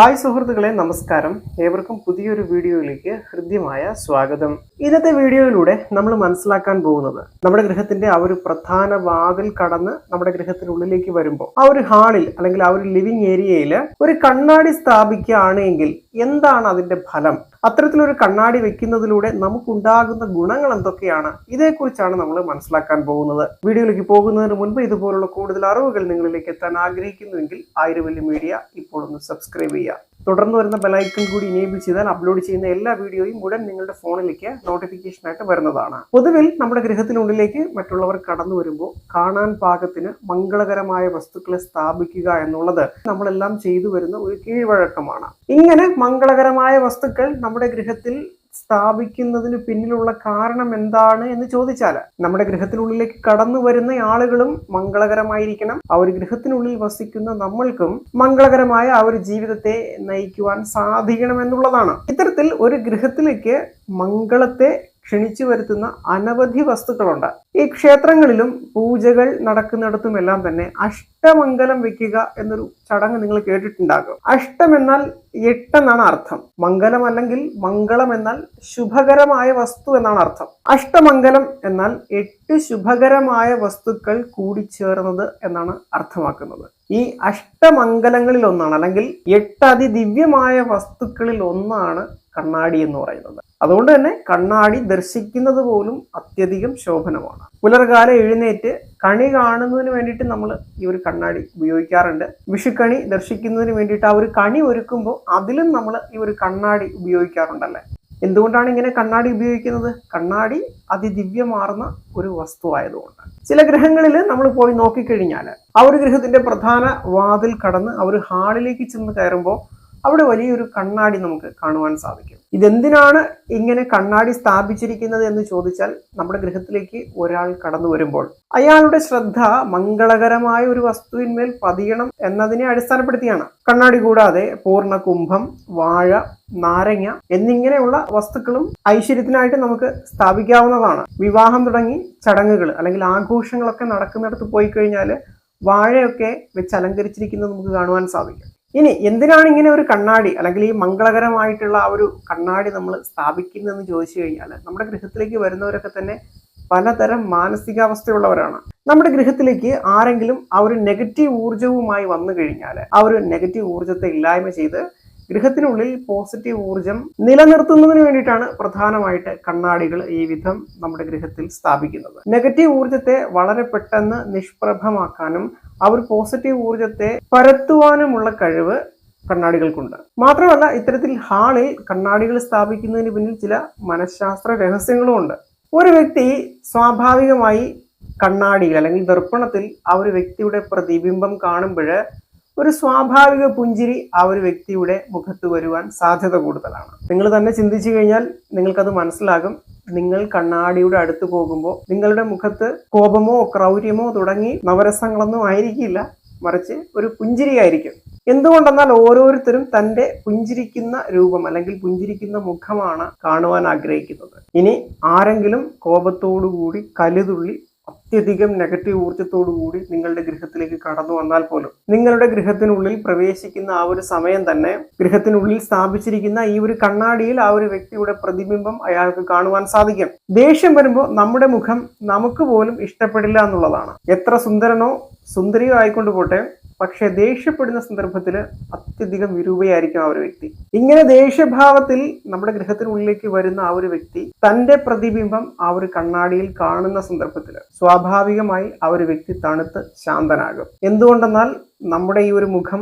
Hi സുഹൃത്തുക്കളെ നമസ്കാരം. ഏവർക്കും പുതിയൊരു വീഡിയോയിലേക്ക് ഹൃദ്യമായ സ്വാഗതം. ഇന്നത്തെ വീഡിയോയിലൂടെ നമ്മൾ മനസ്സിലാക്കാൻ പോകുന്നത് നമ്മുടെ ഗൃഹത്തിന്റെ ആ ഒരു പ്രധാന വാതിൽ കടന്ന് നമ്മുടെ ഗൃഹത്തിനുള്ളിലേക്ക് വരുമ്പോൾ ആ ഒരു ഹാളിൽ അല്ലെങ്കിൽ ആ ഒരു ലിവിംഗ് ഏരിയയിൽ ഒരു കണ്ണാടി സ്ഥാപിക്കുകയാണെങ്കിൽ എന്താണ് അതിന്റെ ഫലം? അത്തരത്തിലൊരു കണ്ണാടി വെക്കുന്നതിലൂടെ നമുക്കുണ്ടാകുന്ന ഗുണങ്ങൾ എന്തൊക്കെയാണ്? ഇതേക്കുറിച്ചാണ് നമ്മൾ മനസ്സിലാക്കാൻ പോകുന്നത്. വീഡിയോയിലേക്ക് പോകുന്നതിന് മുൻപ് ഇതുപോലുള്ള കൂടുതൽ അറിവുകൾ നിങ്ങളിലേക്ക് എത്താൻ ആഗ്രഹിക്കുന്നുവെങ്കിൽ ആയിരവല്ലി മീഡിയ ഇപ്പോൾ ഒന്ന് സബ്സ്ക്രൈബ് ചെയ്യുക. തുടർന്ന് വരുന്ന ബെലൈക്കൺ കൂടി ഇനേബിൾ ചെയ്താൽ അപ്ലോഡ് ചെയ്യുന്ന എല്ലാ വീഡിയോയും ഉടൻ നിങ്ങളുടെ ഫോണിലേക്ക് നോട്ടിഫിക്കേഷനായിട്ട് വരുന്നതാണ്. പൊതുവിൽ നമ്മുടെ ഗൃഹത്തിനുള്ളിലേക്ക് മറ്റുള്ളവർ കടന്നു വരുമ്പോൾ കാണാൻ പാകത്തിന് മംഗളകരമായ വസ്തുക്കളെ സ്ഥാപിക്കുക എന്നുള്ളത് നമ്മളെല്ലാം ചെയ്തു വരുന്ന ഒരു കീഴ്വഴക്കമാണ്. ഇങ്ങനെ മംഗളകരമായ വസ്തുക്കൾ നമ്മുടെ ഗൃഹത്തിൽ സ്ഥാപിക്കുന്നതിന് പിന്നിലുള്ള കാരണം എന്താണ് എന്ന് ചോദിച്ചാൽ നമ്മുടെ ഗൃഹത്തിനുള്ളിലേക്ക് കടന്നു വരുന്ന ആളുകളും മംഗളകരമായിരിക്കണം. ആ ഒരു ഗൃഹത്തിനുള്ളിൽ വസിക്കുന്ന നമ്മൾക്കും മംഗളകരമായ ആ ഒരു ജീവിതത്തെ നയിക്കുവാൻ സാധിക്കണം എന്നുള്ളതാണ് ഇത്തരത്തിൽ ഒരു ഗൃഹത്തിലേക്ക് മംഗളത്തെ ക്ഷണിച്ചു വരുത്തുന്ന അനവധി വസ്തുക്കളുണ്ട്. ഈ ക്ഷേത്രങ്ങളിലും പൂജകൾ നടക്കുന്നിടത്തുമെല്ലാം തന്നെ അഷ്ടമംഗലം വെക്കുക എന്നൊരു ചടങ്ങ് നിങ്ങൾ കേട്ടിട്ടുണ്ടാകും. അഷ്ടം എന്നാൽ എട്ടെന്നാണ് അർത്ഥം. മംഗലം അല്ലെങ്കിൽ മംഗളം എന്നാൽ ശുഭകരമായ വസ്തു എന്നാണ് അർത്ഥം. അഷ്ടമംഗലം എന്നാൽ എട്ട് ശുഭകരമായ വസ്തുക്കൾ കൂടിച്ചേർന്നത് എന്നാണ് അർത്ഥമാക്കുന്നത്. ഈ അഷ്ടമംഗലങ്ങളിൽ ഒന്നാണ് അല്ലെങ്കിൽ എട്ട് അതിദിവ്യമായ വസ്തുക്കളിൽ ഒന്നാണ് കണ്ണാടി എന്ന് പറയുന്നത്. അതുകൊണ്ട് തന്നെ കണ്ണാടി ദർശിക്കുന്നത് പോലും അത്യധികം ശോഭനമാണ്. പുലർകാലം എഴുന്നേറ്റ് കണി കാണുന്നതിന് വേണ്ടിയിട്ട് നമ്മൾ ഈ ഒരു കണ്ണാടി ഉപയോഗിക്കാറുണ്ട്. വിഷുക്കണി ദർശിക്കുന്നതിന് വേണ്ടിയിട്ട് ആ ഒരു കണി ഒരുക്കുമ്പോൾ അതിലും നമ്മൾ ഈ ഒരു കണ്ണാടി ഉപയോഗിക്കാറുണ്ടല്ലേ? എന്തുകൊണ്ടാണ് ഇങ്ങനെ കണ്ണാടി ഉപയോഗിക്കുന്നത്? കണ്ണാടി അതിദിവ്യമാർന്ന ഒരു വസ്തു ആയതുകൊണ്ട് ചില ഗ്രഹങ്ങളിൽ നമ്മൾ പോയി നോക്കിക്കഴിഞ്ഞാൽ ആ ഒരു ഗ്രഹത്തിന്റെ പ്രധാന വാതിൽ കടന്ന് ആ ഒരു ഹാളിലേക്ക് ചെന്ന് കയറുമ്പോൾ അവിടെ വലിയൊരു കണ്ണാടി നമുക്ക് കാണുവാൻ സാധിക്കും. ഇതെന്തിനാണ് ഇങ്ങനെ കണ്ണാടി സ്ഥാപിച്ചിരിക്കുന്നത് എന്ന് ചോദിച്ചാൽ നമ്മുടെ ഗൃഹത്തിലേക്ക് ഒരാൾ കടന്നു വരുമ്പോൾ അയാളുടെ ശ്രദ്ധ മംഗളകരമായ ഒരു വസ്തുവിന്മേൽ പതിയണം എന്നതിനെ അടിസ്ഥാനപ്പെടുത്തിയാണ്. കണ്ണാടി കൂടാതെ പൂർണ കുംഭം വാഴ നാരങ്ങ എന്നിങ്ങനെയുള്ള വസ്തുക്കളും ഐശ്വര്യത്തിനായിട്ട് നമുക്ക് സ്ഥാപിക്കാവുന്നതാണ്. വിവാഹം തുടങ്ങി ചടങ്ങുകൾ അല്ലെങ്കിൽ ആഘോഷങ്ങളൊക്കെ നടക്കുന്നിടത്ത് പോയി കഴിഞ്ഞാൽ വാഴയൊക്കെ വെച്ച് അലങ്കരിച്ചിരിക്കുന്നത് നമുക്ക് കാണുവാൻ സാധിക്കും. ഇനി എന്തിനാണ് ഇങ്ങനെ ഒരു കണ്ണാടി? അല്ലെങ്കിൽ ഈ മംഗളകരമായിട്ടുള്ള ആ ഒരു കണ്ണാടി നമ്മൾ സ്ഥാപിക്കുന്നതെന്ന് ചോദിച്ചു കഴിഞ്ഞാൽ നമ്മുടെ ഗൃഹത്തിലേക്ക് വരുന്നവരൊക്കെ തന്നെ പലതരം മാനസികാവസ്ഥയുള്ളവരാണ്. നമ്മുടെ ഗൃഹത്തിലേക്ക് ആരെങ്കിലും ആ ഒരു നെഗറ്റീവ് ഊർജവുമായി വന്നു കഴിഞ്ഞാൽ ആ ഒരു നെഗറ്റീവ് ഊർജത്തെ ഇല്ലായ്മ ചെയ്ത് ഗൃഹത്തിനുള്ളിൽ പോസിറ്റീവ് ഊർജം നിലനിർത്തുന്നതിന് വേണ്ടിയിട്ടാണ് പ്രധാനമായിട്ട് കണ്ണാടികൾ ഈ വിധം നമ്മുടെ ഗൃഹത്തിൽ സ്ഥാപിക്കുന്നത്. നെഗറ്റീവ് ഊർജത്തെ വളരെ പെട്ടെന്ന് നിഷ്പ്രഭമാക്കാനും ആ ഒരു പോസിറ്റീവ് ഊർജത്തെ പരത്തുവാനുമുള്ള കഴിവ് കണ്ണാടികൾക്കുണ്ട്. മാത്രമല്ല ഇത്തരത്തിൽ ഹാളിൽ കണ്ണാടികൾ സ്ഥാപിക്കുന്നതിന് പിന്നിൽ ചില മനഃശാസ്ത്ര രഹസ്യങ്ങളും ഉണ്ട് ഒരു വ്യക്തി സ്വാഭാവികമായി കണ്ണാടിയിൽ അല്ലെങ്കിൽ ദർപ്പണത്തിൽ ആ ഒരു വ്യക്തിയുടെ പ്രതിബിംബം കാണുമ്പോൾ ഒരു സ്വാഭാവിക പുഞ്ചിരി ആ ഒരു വ്യക്തിയുടെ മുഖത്ത് വരുവാൻ സാധ്യത കൂടുതലാണ്. നിങ്ങൾ തന്നെ ചിന്തിച്ചു കഴിഞ്ഞാൽ നിങ്ങൾക്കത് മനസ്സിലാകും. നിങ്ങൾ കണ്ണാടിയുടെ അടുത്ത് പോകുമ്പോൾ നിങ്ങളുടെ മുഖത്ത് കോപമോ ക്രൗര്യമോ തുടങ്ങി നവരസങ്ങളൊന്നും ആയിരിക്കില്ല. മറിച്ച് ഒരു പുഞ്ചിരിയായിരിക്കും. എന്തുകൊണ്ടെന്നാൽ ഓരോരുത്തരും തന്റെ പുഞ്ചിരിക്കുന്ന രൂപം അല്ലെങ്കിൽ പുഞ്ചിരിക്കുന്ന മുഖമാണ് കാണുവാൻ ആഗ്രഹിക്കുന്നത്. ഇനി ആരെങ്കിലും കോപത്തോടുകൂടി കലുതുള്ളി അത്യധികം നെഗറ്റീവ് ഊർജത്തോടു കൂടി നിങ്ങളുടെ ഗൃഹത്തിലേക്ക് കടന്നു വന്നാൽ പോലും നിങ്ങളുടെ ഗൃഹത്തിനുള്ളിൽ പ്രവേശിക്കുന്ന ആ ഒരു സമയം തന്നെ ഗൃഹത്തിനുള്ളിൽ സ്ഥാപിച്ചിരിക്കുന്ന ഈ ഒരു കണ്ണാടിയിൽ ആ ഒരു വ്യക്തിയുടെ പ്രതിബിംബം അയാൾക്ക് കാണുവാൻ സാധിക്കും. ദേഷ്യം വരുമ്പോൾ നമ്മുടെ മുഖം നമുക്ക് പോലും ഇഷ്ടപ്പെടില്ല എന്നുള്ളതാണ്. എത്ര സുന്ദരനോ സുന്ദരിയോ ആയിക്കൊണ്ട് പോട്ടെ പക്ഷെ ദേഷ്യപ്പെടുന്ന സന്ദർഭത്തിൽ അത്യധികം വിരൂപയായിരിക്കും ആ ഒരു വ്യക്തി. ഇങ്ങനെ ദേഷ്യഭാവത്തിൽ നമ്മുടെ ഗൃഹത്തിനുള്ളിലേക്ക് വരുന്ന ആ ഒരു വ്യക്തി തന്റെ പ്രതിബിംബം ആ ഒരു കണ്ണാടിയിൽ കാണുന്ന സന്ദർഭത്തിൽ സ്വാഭാവികമായി ആ ഒരു വ്യക്തി തണുത്ത് ശാന്തനാകും. എന്തുകൊണ്ടെന്നാൽ നമ്മുടെ ഈ ഒരു മുഖം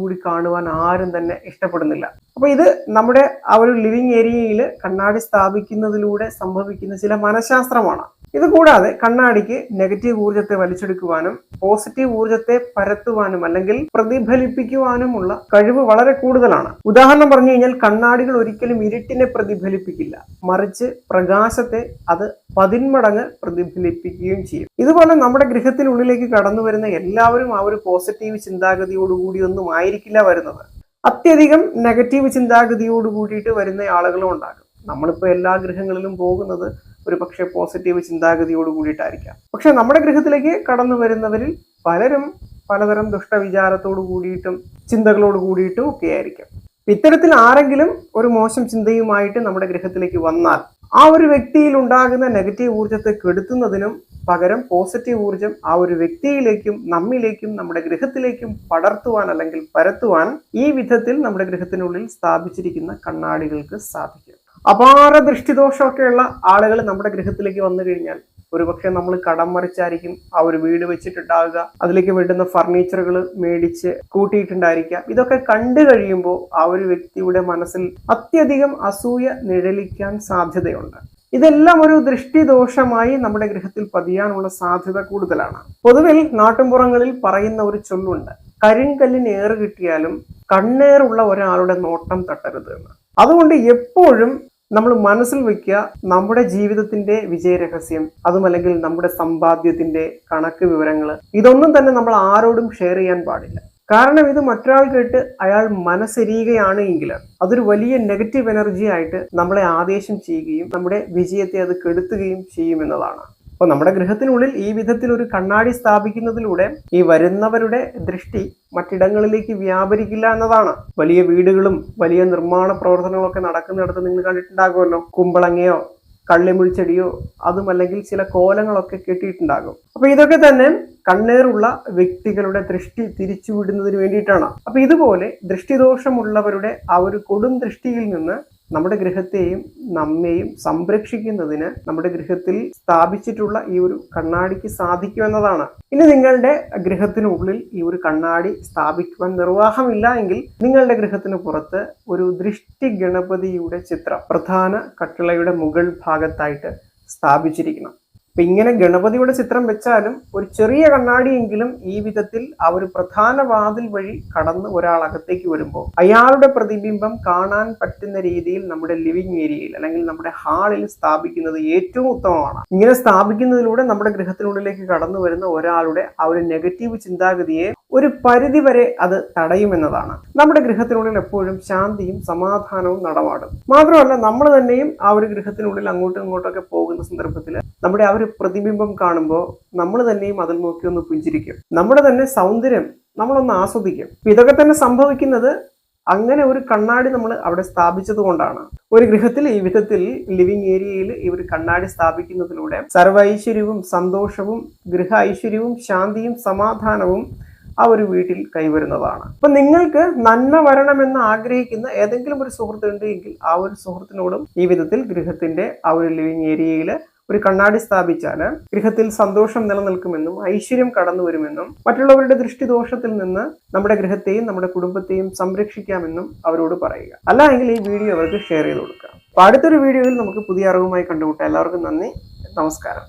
കൂടി കാണുവാൻ ആരും തന്നെ ഇഷ്ടപ്പെടുന്നില്ല. അപ്പൊ ഇത് നമ്മുടെ ആ ഒരു ലിവിങ് ഏരിയയിൽ കണ്ണാടി സ്ഥാപിക്കുന്നതിലൂടെ സംഭവിക്കുന്ന ചില മനഃശാസ്ത്രമാണ്. ഇത് കൂടാതെ കണ്ണാടിക്ക് നെഗറ്റീവ് ഊർജത്തെ വലിച്ചെടുക്കുവാനും പോസിറ്റീവ് ഊർജത്തെ പരത്തുവാനും അല്ലെങ്കിൽ പ്രതിഫലിപ്പിക്കുവാനുമുള്ള കഴിവ് വളരെ കൂടുതലാണ്. ഉദാഹരണം പറഞ്ഞു കഴിഞ്ഞാൽ കണ്ണാടികൾ ഒരിക്കലും ഇരുട്ടിനെ പ്രതിഫലിപ്പിക്കില്ല. മറിച്ച് പ്രകാശത്തെ അത് പതിന്മടങ്ങ് പ്രതിഫലിപ്പിക്കുകയും ചെയ്യും. ഇതുപോലെ നമ്മുടെ ഗൃഹത്തിനുള്ളിലേക്ക് കടന്നു വരുന്ന എല്ലാവരും ആ ഒരു പോസിറ്റീവ് ചിന്താഗതിയോടുകൂടിയൊന്നും ആയിരിക്കില്ല വരുന്നത്. അത്യധികം നെഗറ്റീവ് ചിന്താഗതിയോട് കൂടിയിട്ട് വരുന്ന ആളുകളും ഉണ്ടാകും. നമ്മളിപ്പോൾ എല്ലാ ഗൃഹങ്ങളിലും പോകുന്നത് ഒരു പക്ഷേ പോസിറ്റീവ് ചിന്താഗതിയോട് കൂടിയിട്ടായിരിക്കാം. പക്ഷെ നമ്മുടെ ഗൃഹത്തിലേക്ക് കടന്നു വരുന്നവരിൽ പലരും പലതരം ദുഷ്ടവിചാരത്തോട് കൂടിയിട്ടും ചിന്തകളോട് കൂടിയിട്ടും ഒക്കെ ആയിരിക്കാം ഇത്തരത്തിൽ ആരെങ്കിലും ഒരു മോശം ചിന്തയുമായിട്ട് നമ്മുടെ ഗൃഹത്തിലേക്ക് വന്നാൽ ആ ഒരു വ്യക്തിയിൽ ഉണ്ടാകുന്ന നെഗറ്റീവ് ഊർജത്തെ കെടുത്തുന്നതിനും പകരം പോസിറ്റീവ് ഊർജം ആ ഒരു വ്യക്തിയിലേക്കും നമ്മിലേക്കും നമ്മുടെ ഗൃഹത്തിലേക്കും പടർത്തുവാൻ അല്ലെങ്കിൽ പരത്തുവാൻ ഈ വിധത്തിൽ നമ്മുടെ ഗൃഹത്തിനുള്ളിൽ സ്ഥാപിച്ചിരിക്കുന്ന കണ്ണാടികൾക്ക് സാധിക്കും. അപാര ദൃഷ്ടിദോഷമൊക്കെയുള്ള ആളുകൾ നമ്മുടെ ഗൃഹത്തിലേക്ക് വന്നു കഴിഞ്ഞാൽ ഒരുപക്ഷെ നമ്മൾ കടം മറിച്ചായിരിക്കും ആ ഒരു വീട് വെച്ചിട്ടുണ്ടാവുക. അതിലേക്ക് വേണ്ടുന്ന ഫർണിച്ചറുകൾ മേടിച്ച് കൂട്ടിയിട്ടുണ്ടായിരിക്കാം. ഇതൊക്കെ കണ്ടു കഴിയുമ്പോൾ ആ ഒരു വ്യക്തിയുടെ മനസ്സിൽ അത്യധികം അസൂയ നിഴലിക്കാൻ സാധ്യതയുണ്ട്. ഇതെല്ലാം ഒരു ദൃഷ്ടിദോഷമായി നമ്മുടെ ഗൃഹത്തിൽ പതിയാനുള്ള സാധ്യത കൂടുതലാണ്. പൊതുവിൽ നാട്ടുംപുറങ്ങളിൽ പറയുന്ന ഒരു ചൊല്ലുണ്ട് കരിങ്കല്ലിന് ഏറ് കിട്ടിയാലും കണ്ണേറുള്ള ഒരാളുടെ നോട്ടം തട്ടരുത് എന്ന്. അതുകൊണ്ട് എപ്പോഴും നമ്മൾ മനസ്സിൽ വെക്കുക നമ്മുടെ ജീവിതത്തിന്റെ വിജയരഹസ്യം അതുമല്ലെങ്കിൽ നമ്മുടെ സമ്പാദ്യത്തിന്റെ കണക്ക് വിവരങ്ങൾ ഇതൊന്നും തന്നെ നമ്മൾ ആരോടും ഷെയർ ചെയ്യാൻ പാടില്ല. കാരണം ഇത് മറ്റൊരാൾ കേട്ട് അയാൾ മനസ്സെരിയുകയാണ് എങ്കിൽ അതൊരു വലിയ നെഗറ്റീവ് എനർജി ആയിട്ട് നമ്മളെ ആദേശം ചെയ്യുകയും നമ്മുടെ വിജയത്തെ അത് കെടുത്തുകയും ചെയ്യുമെന്നതാണ് അപ്പോൾ നമ്മുടെ ഗൃഹത്തിനുള്ളിൽ ഈ വിധത്തിൽ ഒരു കണ്ണാടി സ്ഥാപിക്കുന്നതിലൂടെ ഈ വരുന്നവരുടെ ദൃഷ്ടി മറ്റിടങ്ങളിലേക്ക് വ്യാപരിക്കില്ല എന്നതാണ്. വലിയ വീടുകളും വലിയ നിർമ്മാണ പ്രവർത്തനങ്ങളൊക്കെ നടക്കുന്നിടത്ത് നിങ്ങൾ കണ്ടിട്ടുണ്ടാകുമല്ലോ. കുമ്പളങ്ങയോ കള്ളിമുൾച്ചെടിയോ അതുമല്ലെങ്കിൽ ചില കോലങ്ങളൊക്കെ കെട്ടിയിട്ടുണ്ടാകും. അപ്പൊ ഇതൊക്കെ തന്നെ കണ്ണേറുള്ള വ്യക്തികളുടെ ദൃഷ്ടി തിരിച്ചുവിടുന്നതിന് വേണ്ടിയിട്ടാണ്. അപ്പൊ ഇതുപോലെ ദൃഷ്ടിദോഷമുള്ളവരുടെ ആ ഒരു കൊടും ദൃഷ്ടിയിൽ നിന്ന് നമ്മുടെ ഗൃഹത്തെയും നമ്മെയും സംരക്ഷിക്കുന്നതിന് നമ്മുടെ ഗൃഹത്തിൽ സ്ഥാപിച്ചിട്ടുള്ള ഈ ഒരു കണ്ണാടിക്ക് സാധിക്കുമെന്നതാണ്. ഇനി നിങ്ങളുടെ ഗൃഹത്തിനുള്ളിൽ ഈ ഒരു കണ്ണാടി സ്ഥാപിക്കുവാൻ നിർവാഹമില്ല എങ്കിൽ നിങ്ങളുടെ ഗൃഹത്തിന് പുറത്ത് ഒരു ദൃഷ്ടി ഗണപതിയുടെ ചിത്രം പ്രധാന കട്ടിളയുടെ മുകൾ ഭാഗത്തായിട്ട് സ്ഥാപിച്ചിരിക്കണം. അപ്പൊ ഇങ്ങനെ ഗണപതിയുടെ ചിത്രം വെച്ചാലും ഒരു ചെറിയ കണ്ണാടിയെങ്കിലും ഈ വിധത്തിൽ ആ ഒരു പ്രധാന വാതിൽ വഴി കടന്ന് ഒരാൾ അകത്തേക്ക് വരുമ്പോൾ അയാളുടെ പ്രതിബിംബം കാണാൻ പറ്റുന്ന രീതിയിൽ നമ്മുടെ ലിവിംഗ് ഏരിയയിൽ അല്ലെങ്കിൽ നമ്മുടെ ഹാളിൽ സ്ഥാപിക്കുന്നത് ഏറ്റവും ഉത്തമമാണ്. ഇങ്ങനെ സ്ഥാപിക്കുന്നതിലൂടെ നമ്മുടെ ഗൃഹത്തിനുള്ളിലേക്ക് കടന്നു വരുന്ന ഒരാളുടെ ആ ഒരു നെഗറ്റീവ് ചിന്താഗതിയെ ഒരു പരിധിവരെ അത് തടയുമെന്നതാണ്. നമ്മുടെ ഗൃഹത്തിനുള്ളിൽ എപ്പോഴും ശാന്തിയും സമാധാനവും നടമാടും. മാത്രമല്ല നമ്മൾ തന്നെയും ആ ഒരു ഗൃഹത്തിനുള്ളിൽ അങ്ങോട്ടും ഇങ്ങോട്ടൊക്കെ പോകുന്ന സന്ദർഭത്തിൽ നമ്മുടെ ആ ഒരു പ്രതിബിംബം കാണുമ്പോൾ നമ്മൾ തന്നെയും അതിൽ നോക്കി ഒന്ന് പുഞ്ചിരിക്കും. നമ്മുടെ തന്നെ സൗന്ദര്യം നമ്മളൊന്ന് ആസ്വദിക്കും. ഇതൊക്കെ തന്നെ സംഭവിക്കുന്നത് അങ്ങനെ ഒരു കണ്ണാടി നമ്മൾ അവിടെ സ്ഥാപിച്ചത് കൊണ്ടാണ്. ഒരു ഗൃഹത്തിൽ ഈ വിധത്തിൽ ലിവിംഗ് ഏരിയയിൽ ഈ ഒരു കണ്ണാടി സ്ഥാപിക്കുന്നതിലൂടെ സർവൈശ്വര്യവും സന്തോഷവും ഗൃഹ ഐശ്വര്യവും ശാന്തിയും സമാധാനവും ആ ഒരു വീട്ടിൽ കൈവരുന്നതാണ്. അപ്പൊ നിങ്ങൾക്ക് നന്മ വരണമെന്ന് ആഗ്രഹിക്കുന്ന ഏതെങ്കിലും ഒരു സുഹൃത്ത് ഉണ്ട് എങ്കിൽ ആ ഒരു സുഹൃത്തിനോടും ഈ വിധത്തിൽ ഗൃഹത്തിന്റെ ആ ഒരു ലിവിംഗ് ഏരിയയിൽ ഒരു കണ്ണാടി സ്ഥാപിച്ചാൽ ഗൃഹത്തിൽ സന്തോഷം നിലനിൽക്കുമെന്നും ഐശ്വര്യം കടന്നു വരുമെന്നും മറ്റുള്ളവരുടെ ദൃഷ്ടിദോഷത്തിൽ നിന്ന് നമ്മുടെ ഗൃഹത്തെയും നമ്മുടെ കുടുംബത്തെയും സംരക്ഷിക്കാമെന്നും അവരോട് പറയുക. അല്ല എങ്കിൽ ഈ വീഡിയോ അവർക്ക് ഷെയർ ചെയ്ത് കൊടുക്കുക. അപ്പൊ അടുത്തൊരു വീഡിയോയിൽ നമുക്ക് പുതിയ അറിവുമായി കണ്ടുമുട്ടാം. എല്ലാവർക്കും നന്ദി. നമസ്കാരം.